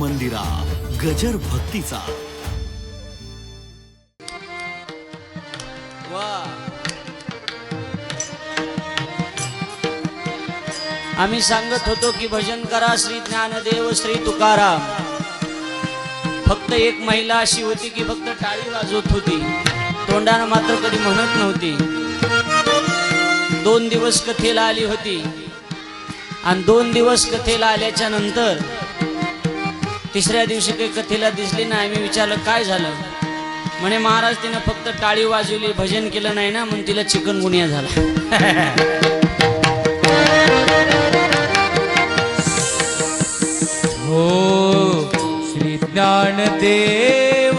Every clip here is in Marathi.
मंदिरा गजर भक्तीचा. आम्ही सांगत होतो की भजन करा श्री ज्ञानदेव श्री तुकाराम. फक्त एक महिला अशी होती की फक्त टाळी वाजवत होती. तोंडानं मात्र कधी म्हणत नव्हती. दोन दिवस कथेला आली होती. आणि दोन दिवस कथेला आल्याच्यानंतर तिसऱ्या दिवशी काही कथेला दिसली नाही. मी विचारलं काय झालं? म्हणे महाराज तिनं फक्त टाळी वाजवली भजन केलं नाही ना म्हणून तिला चिकन गुनिया झाला. हो श्री ज्ञानदेव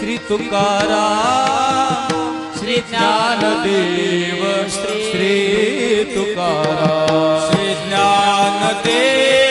श्री तुकाराम श्री ज्ञानदेव श्री तुकाराम श्री ज्ञानदेव।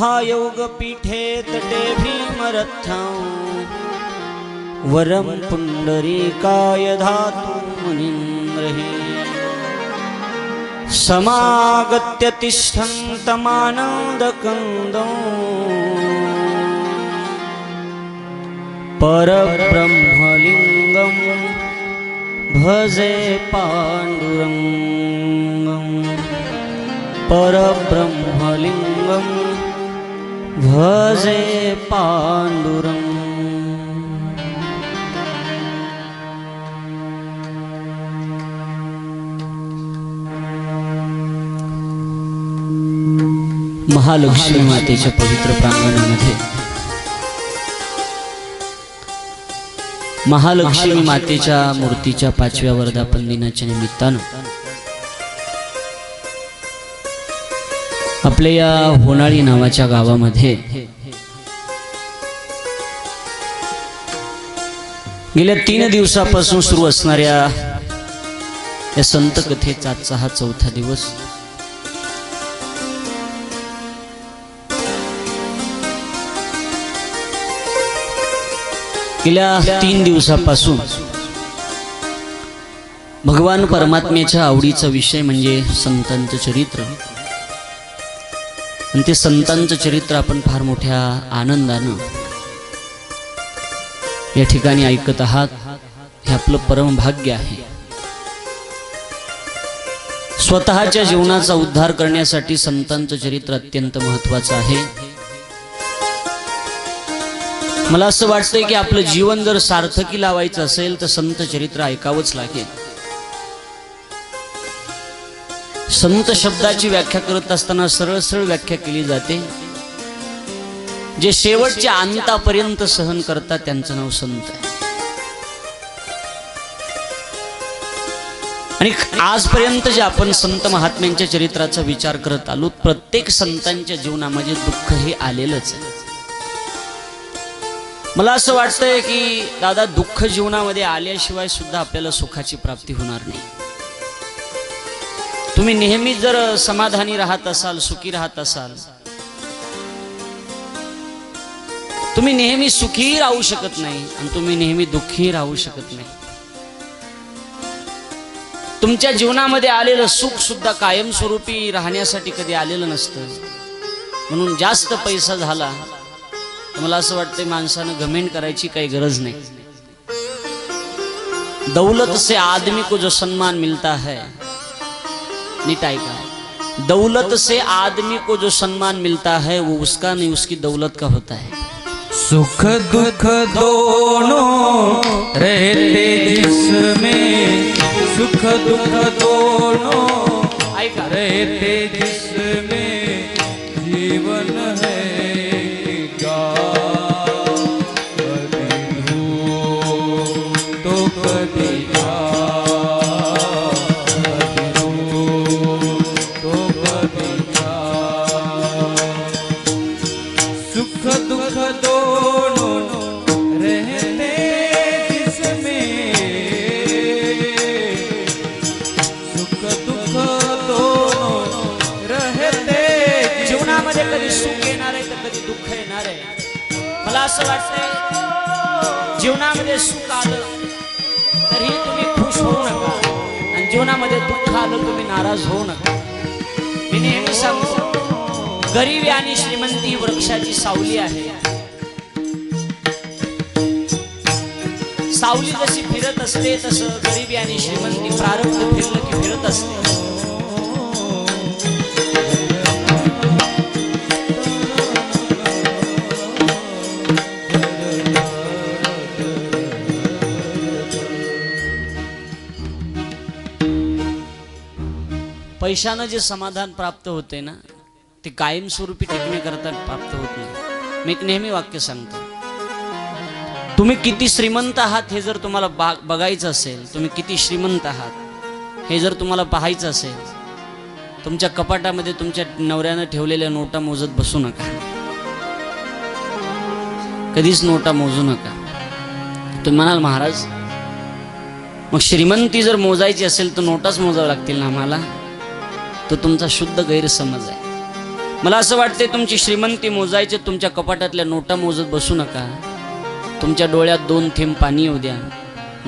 महायोग पीठे तटे भीमरथं। वरं पुण्डरीकाय धातु मुनीन्द्रहि। समागत्य तिष्ठन्तमानन्दकन्दौ। परब्रह्मलिङ्गं भजे पाण्डुरङ्गम् परब्रह्मलिङ्गं भजे पाण्डुरम् महालक्ष्मी मातेच्या पवित्र प्रांगणामध्ये। महालक्ष्मी मातेच्या मूर्तीच्या पाचव्या वर्धापन दिनाच्या निमित्तानं आपल्या या होनाळी नावाच्या गावामध्ये गेल्या तीन दिवसापासून सुरू असणाऱ्या या संत कथेचा आजचा हा चौथा दिवस. गेल्या तीन दिवसापासून भगवान परमात्म्याच्या आवडीचा विषय म्हणजे संतांचं चरित्र. आणि ते संतांचं चरित्र आपण फार मोठ्या आनंदानं या ठिकाणी ऐकत आहात. हे आपलं परमभाग्य आहे. स्वतःच्या जीवनाचा उद्धार करण्यासाठी संतांचं चरित्र अत्यंत महत्वाचं आहे. मला असं वाटतंय की आपलं जीवन जर सार्थकी लावायचं असेल तर संत चरित्र ऐकावंच लागेल. संत शब्दाची व्याख्या करत असताना सरळ सरळ व्याख्या केली जाते. जे शेवटच्या अंतापर्यंत सहन करतात त्यांचं नाव संत आहे. आणि आजपर्यंत जे आपण संत महात्म्यांच्या चरित्राचा विचार करत आलो प्रत्येक संतांच्या जीवनामध्ये दुःख हे आलेलंच आहे. मला असं वाटतंय की दादा दुःख जीवनामध्ये आल्याशिवाय सुद्धा आपल्याला सुखाची प्राप्ती होणार नाही. तुम्ही नेहमी जर समाधानी राहत असाल सुखी राहत असाल तुम्ही नेहमी सुखी राहू शकत नाही आणि तुम्ही नेहमी दुःखी राहू शकत नाही. तुमच्या जीवनामध्ये आलेलं सुख सुद्धा कायमस्वरूपी राहण्यासाठी कधी आलेलं नसतं. म्हणून जास्त पैसा झाला मला असं वाटतं माणसानं घमेंड करायची काही गरज नाही. दौलत से आदमी को जो सन्मान मिलता है नीट है दौलत से आदमी को जो सम्मान मिलता है वो उसका नहीं उसकी दौलत का होता है। सुख दुख दोनों रहते जिसमें सुख दुख दोनों रहते जिसमें। असं वाटतंय. जीवनामध्ये सुख आलं तरीही तुम्ही खुश होऊ नका. आणि जीवनामध्ये दुःख आलं तुम्ही नाराज होऊ नका. मी नेहमी सांगतो गरिबी आणि श्रीमंती वृक्षाची सावली आहे. सावली जशी फिरत असते तसं गरिबी आणि श्रीमंती प्रारब्ध फिरलं की फिरत असते. पैशानं जे समाधान प्राप्त होते ना ते कायमस्वरूपी टिकण्याकरता प्राप्त होत नाही. मी एक नेहमी वाक्य सांगतो. तुम्ही किती श्रीमंत आहात हे जर तुम्हाला बा- बघायचं असेल तुम्ही किती श्रीमंत आहात हे जर तुम्हाला पाहायचं असेल तुमच्या कपाटामध्ये तुमच्या नवऱ्यानं ठेवलेल्या नोटा मोजत बसू नका. कधीच नोटा मोजू नका. तुम्ही म्हणाल महाराज मग श्रीमंती जर मोजायची असेल तर नोटाच मोजावं लागतील ना आम्हाला? तो तुमचा शुद्ध गैरसमज आहे. मला असं वाटते तुमची श्रीमंती मोजायचे तुमच्या कपाटातल्या नोटा मोजत बसू नका. तुमच्या डोळ्यात दोन थेंब पाणी येऊ द्या.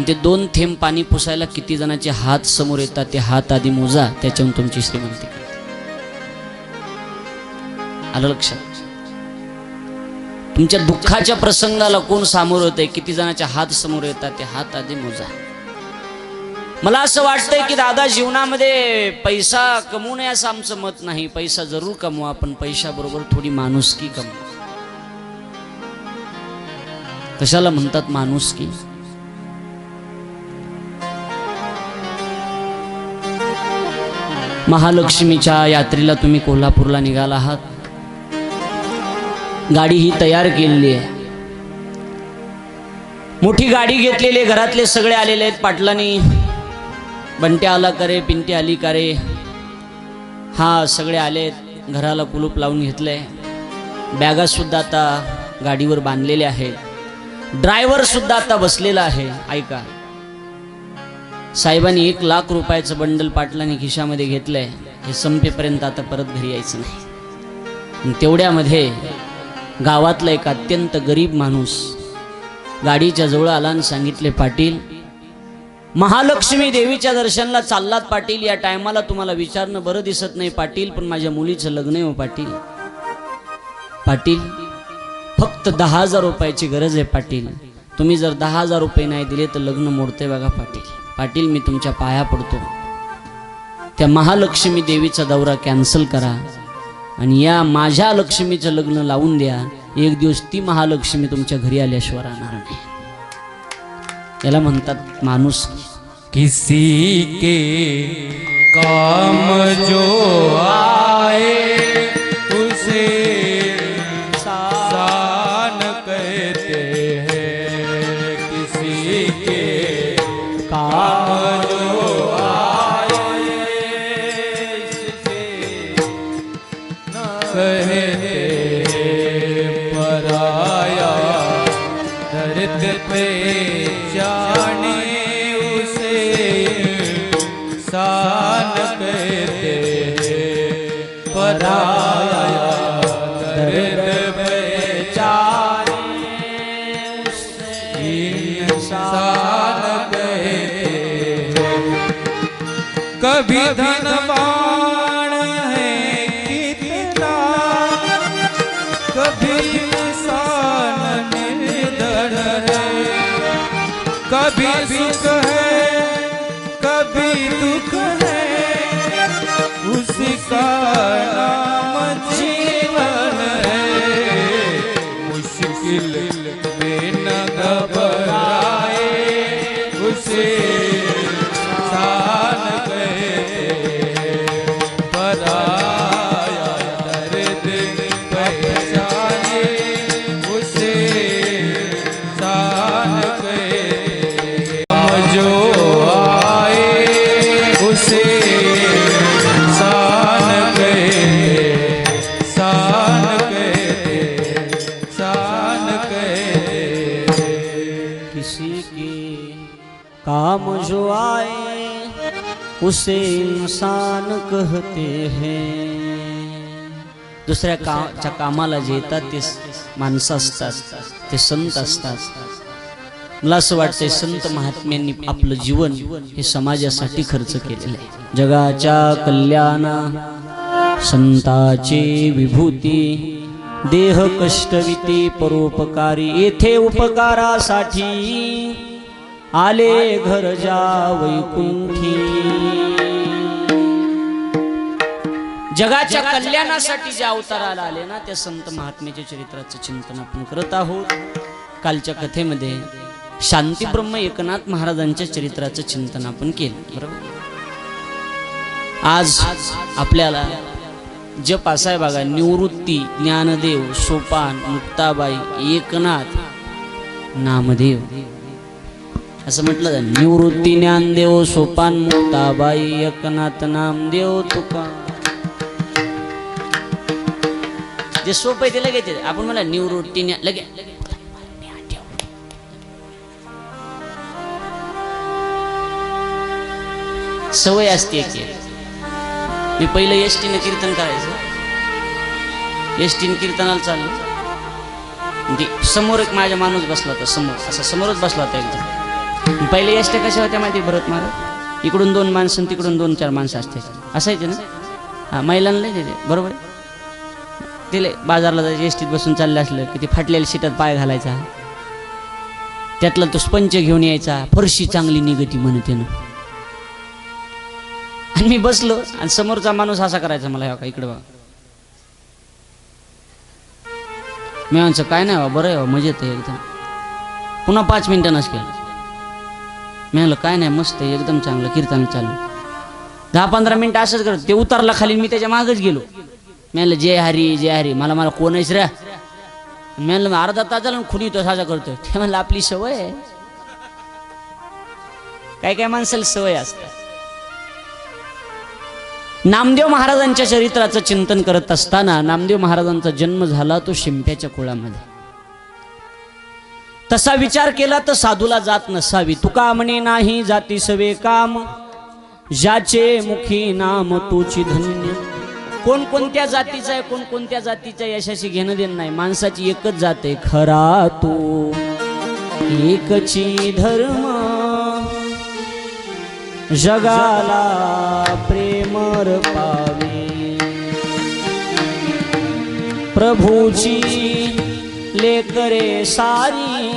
ते दोन थेंब पाणी पुसायला किती जणांचे हात समोर येतात ते हात आधी मोजा त्याच्याहून तुमची श्रीमंती. आलं लक्षात? तुमच्या दुःखाच्या प्रसंगाला कोण सामोरं होतंय? किती जणांच्या हात समोर येतात ते हात आधी मोजा. मला असं वाटतंय की दादा जीवनामध्ये पैसा कमवू नये असं आमचं मत नाही. पैसा जरूर कमवा पण पैशाबरोबर थोडी माणुसकी कमवा. कशाला म्हणतात माणुसकी? महालक्ष्मीच्या यात्रेला तुम्ही कोल्हापूरला निघाला आहात. गाडी ही तयार केलेली आहे. मोठी गाडी घेतलेली घरातले सगळे आलेले आहेत पाटलांनी. बंटे आला करे पिंटी आली करे. हा सगळे आलेत. घराला कुलूप लावून घेतलंय. बॅगासुद्धा आता गाडीवर बांधलेल्या आहेत. ड्रायव्हरसुद्धा आता बसलेला आहे. ऐका. साहेबांनी एक लाख रुपयाचं बंडल पाटलाने खिशामध्ये घेतलंय. हे संपेपर्यंत आता परत घरी यायचं नाही. तेवढ्यामध्ये गावातला एक अत्यंत गरीब माणूस गाडीच्या जवळ आला आणि सांगितले पाटील महालक्ष्मी देवीच्या दर्शनाला चाललात पाटील. या टायमाला तुम्हाला विचारणं बरं दिसत नाही पाटील पण माझ्या मुलीचं लग्न आहे हो पाटील. पाटील फक्त दहा हजार रुपयाची गरज आहे पाटील. तुम्ही जर दहा हजार रुपये नाही दिले तर लग्न मोडते बघा पाटील. पाटील मी तुमच्या पाया पडतो. त्या महालक्ष्मी देवीचा दौरा कॅन्सल करा आणि या माझ्या लक्ष्मीचं लग्न लावून द्या. एक दिवस ती महालक्ष्मी तुमच्या घरी आल्याशिवाय राहणार नाही. याला म्हणतात माणूस. किसी के काम जो आए उसे सान कहते हैं। किसी के काम धनवान है, कितना कभी इंसान निर्धन है। कभी सुख है, कभी दुख है, उसका नाम उसे इंसान कहते हैं। दुसऱ्या कामाच्या कामाला जे येतात ते माणसं असतात ते संत असतात। मला असं वाटतंय संत महात्म्यांनी आपलं जीवन हे समाजासाठी खर्च केलेलं आहे. जगाच्या कल्याणा संताची विभूती देह कष्टविती परोपकारी येथे उपकारासाठी आले घर जा वैकुंठी जगाच्या कल्याणासाठी जे अवताराला आले ना त्या संत महात्म्याच्या चरित्राचं चिंतन आपण करत आहोत. कालच्या कथेमध्ये शांतीब्रह्म एकनाथ महाराजांच्या चरित्राचं चिंतन आपण केलं बरोबर? आज आपल्याला जप असाय बघा निवृत्ती ज्ञानदेव सोपान मुक्ताबाई एकनाथ नामदेव. असं म्हटलं जाईल. निवृत्ती ज्ञानदेव सोपान मुक्ताबाई एकनाथ नामदेव तुका जे सोप आहे ते लगेच आपण मला निवृत्ती ज्ञान लगे सवय असते एक मी पहिलं एस कीर्तन करायचं. एस कीर्तनाला चाललो. ते समोर एक माझ्या माणूस बसला होता समोर. असा समोरच बसला होता एकदम पहिले एस कशा होत्या माहिती भरत महाराज इकडून दोन माणसं आणि तिकडून दोन चार माणसं असते. असायचे ना? हा महिलांना लय बरोबर तिला बाजारला जायचे एस टीत बसून चाललं असलं की ते फाटलेल्या सीटात पाय घालायचा. त्यातला तो स्पंच घेऊन यायचा. फरशी चांगली निगती म्हणते ना. आणि मी बसलो आणि समोरचा माणूस असा करायचा मला का इकडे बघा. मी म्हणचं काय नाही बा बरं आहे बा मजेत आहे एकदम. पुन्हा पाच मिनिटांनाच केलं मी म्हणलं काय नाही मस्त आहे एकदम चांगलं कीर्तन चालू. दहा पंधरा मिनिटं असंच करत ते उतरला खाली मी त्याच्या मागच गेलो. मी म्हणलं जय हरी जय हरी मला मला कोण आहेस रे मी म्हणलं अर्धा तास झाला खुनी तो साजा करतो ते म्हणलं आपली सवय आहे. काय काय माणसाला सवय असतात. नामदेव महाराजांच्या चरित्राचं चिंतन करत असताना नामदेव महाराजांचा जन्म झाला तो शिंप्याच्या कुळामध्ये. तसा विचार केला तर साधूला जात नसावी. तुका म्हणे नाही जाती सवे काम. ज्याचे मुखी नाम तुची धन्य. कोणकोणत्या जातीचं जातीचा आहे कोणकोणत्या जातीच्या यशाशी घेणं देणं नाही. माणसाची एकच जात आहे खरा तू. एकची धर्म. जगाला प्रेमर पावे प्रभूची लेकरे सारी.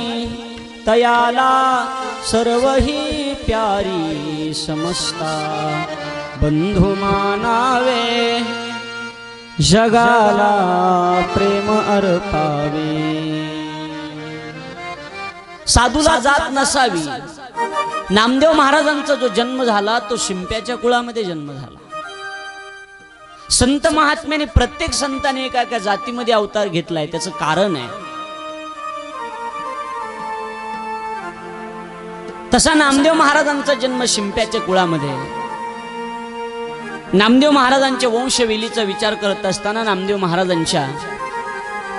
तयाला सर्वही प्यारी समजता बंधू मानावे जगाला प्रेम अर्पावे. साधूला जात नसावी. नामदेव महाराजांचा जो जन्म झाला तो शिंप्याच्या कुळामध्ये जन्म झाला. संत महात्म्याने प्रत्येक संताने एका एका जातीमध्ये अवतार घेतलाय त्याचं कारण आहे. तसा नामदेव महाराजांचा जन्म शिंप्याच्या कुळामध्ये. नामदेव महाराजांच्या वंशवेलीचा विचार करत असताना नामदेव महाराजांच्या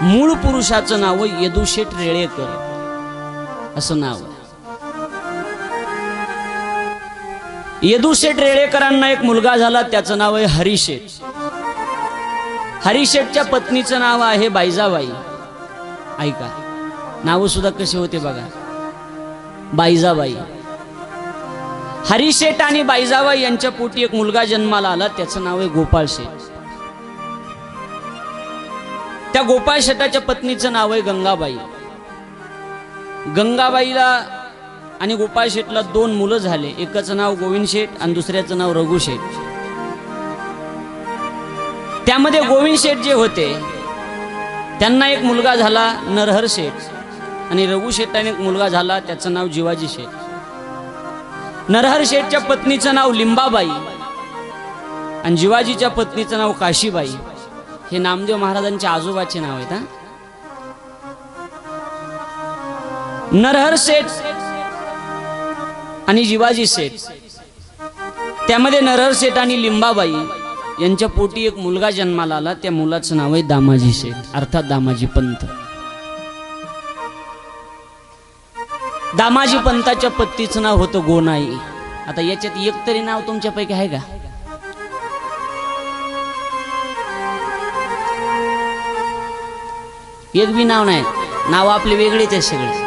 मूळ पुरुषाचं नाव यदुशेठ रेळेकर. असं नाव यदुशेठ रेळेकरांना एक मुलगा झाला त्याचं नाव आहे हरिशेठ. हरिशेठच्या पत्नीचं नाव आहे बायजाबाई ऐका नाव सुद्धा कसे होते बघा. बाईजाबाई. हरिशेठ आणि बायजाबाई यांच्या पोटी एक मुलगा जन्माला आला त्याचं नाव आहे गोपाळ शेठ. त्या गोपाळ शेठाच्या पत्नीचं नाव आहे गंगाबाई. गंगाबाईला आणि गोपाळ शेठला दोन मुलं झाले एकाचं नाव गोविंद शेठ आणि दुसऱ्याचं नाव रघु शेठ. त्यामध्ये गोविंद शेठ जे होते त्यांना एक मुलगा झाला नरहर शेठ. आणि रघु शेठाने एक मुलगा झाला त्याचं नाव जिवाजी शेठ. नरहर शेठच्या पत्नीचं नाव लिंबाबाई आणि जिवाजीच्या पत्नीचं नाव काशीबाई. हे नामदेव महाराजांच्या आजोबाचे नाव आहेत हा. नरहर शेठ आणि जिवाजी शेठ. त्यामध्ये नरहर शेठ आणि लिंबाबाई यांच्या पोटी एक मुलगा जन्माला आला. त्या मुलाचं नाव आहे दामाजी शेठ अर्थात दामाजी पंत. दामाजी पंताच्या पत्तीचं नाव होतं गोनाई. आता याच्यात एक तरी नाव तुमच्यापैकी आहे का? एक बी नाव नाही. नाव आपले वेगळेच आहे सगळे.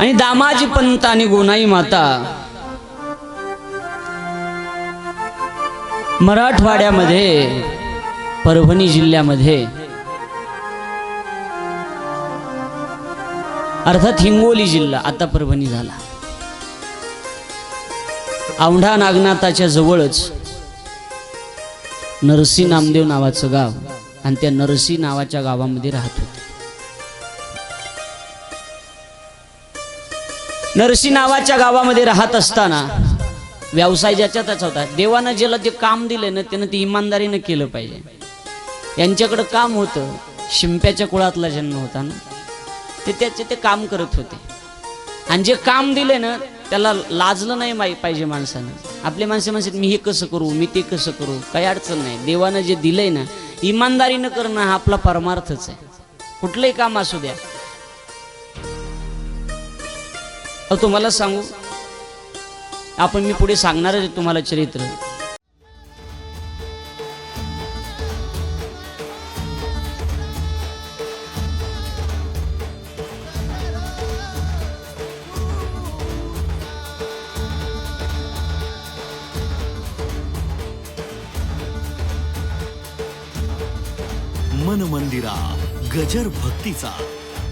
आणि दामाजी पंत आणि गोनाई माता मराठवाड्यामध्ये परभणी जिल्ह्यामध्ये अर्थात हिंगोली जिल्हा आता परभणी झाला. औंढा नागनाथाच्या जवळच नरसी नामदेव नावाचं गाव आणि त्या नरसी नावाच्या गावामध्ये राहत होते. नरसी नावाच्या गावामध्ये राहत असताना व्यवसाय ज्याच्या त्याचा होता. देवानं ज्याला ते काम दिलं ना त्यानं ते इमानदारीनं केलं पाहिजे. यांच्याकडं काम होतं. शिंप्याच्या कुळातला जन्म होता ना. ते त्याचे ते काम करत होते. आणि जे काम दिले ना त्याला लाजलं नाही माही पाहिजे माणसानं. आपले माणसे म्हणतात मी हे कसं करू? मी ते कसं करू? काही अडचण नाही. देवानं जे दिलंय ना इमानदारीनं करणं हा आपला परमार्थच आहे. कुठलंही काम असू द्या. अहो तुम्हाला सांगू? आपण मी पुढे सांगणारच तुम्हाला चरित्र.